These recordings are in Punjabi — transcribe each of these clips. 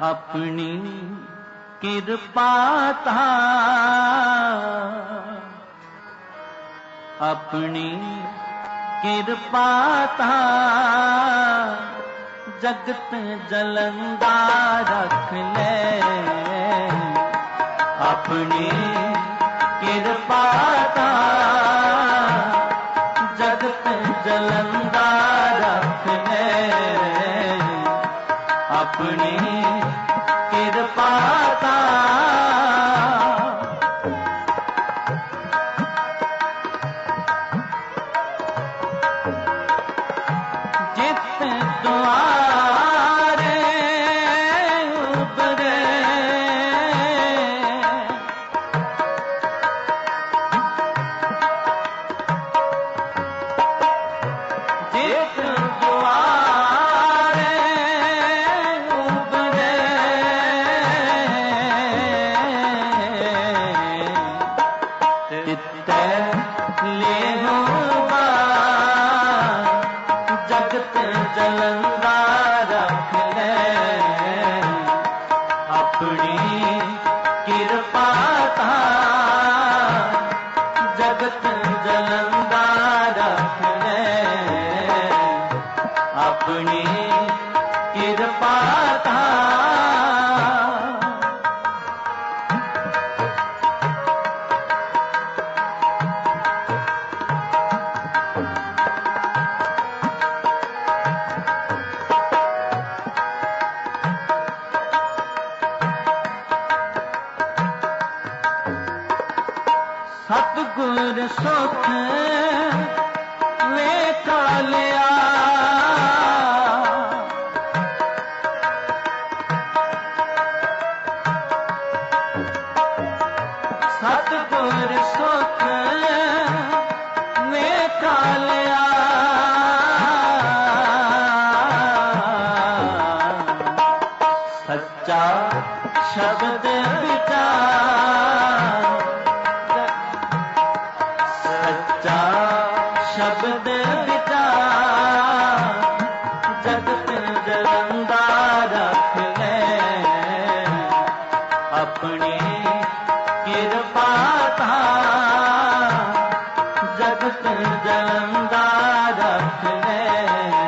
ਆਪਣੀ ਕਿਰਪਾ ਤਾ ਆਪਣੀ ਕਿਰਪਾ ਤਾ ਜਗਤ ਜਲੰਦਾ ਰੱਖ ਲੈ। ਆਪਣੀ ਕਿਰਪਾ ਤਾ ਜਗਤ ਜਲੰਦਾ ਰੱਖ ਲੈ। ਆਪਣੇ ਕਿਰਪਾ ਤਾ ਜਲੰਦਾ ਰੱਖ ਲੈ। ਆਪਣੀ ਕਿਰਪਾ ਤਾ ਜਗਤ ਜਲੰਦਾ ਰੱਖ ਲੈ। ਆਪਣੀ ਕਿਰਪਾ ਤਾ ਸਤਗੁਰ ਸੁਖ ਵੇਖਾ ਲਿਆ। ਸਤਗੁਰ ਸੁਖ ਵੇਖਾ ਲਿਆ। ਸੱਚਾ ਸ਼ਬਦ ਵਿਚਾਰ जगत जं रखने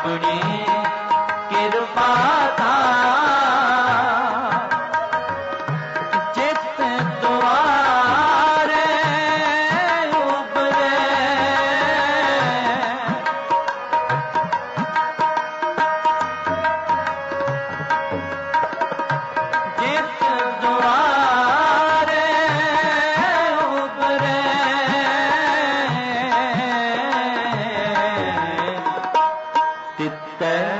ਆਪਣੀ ਕਿਰਪਾ ਤਾ até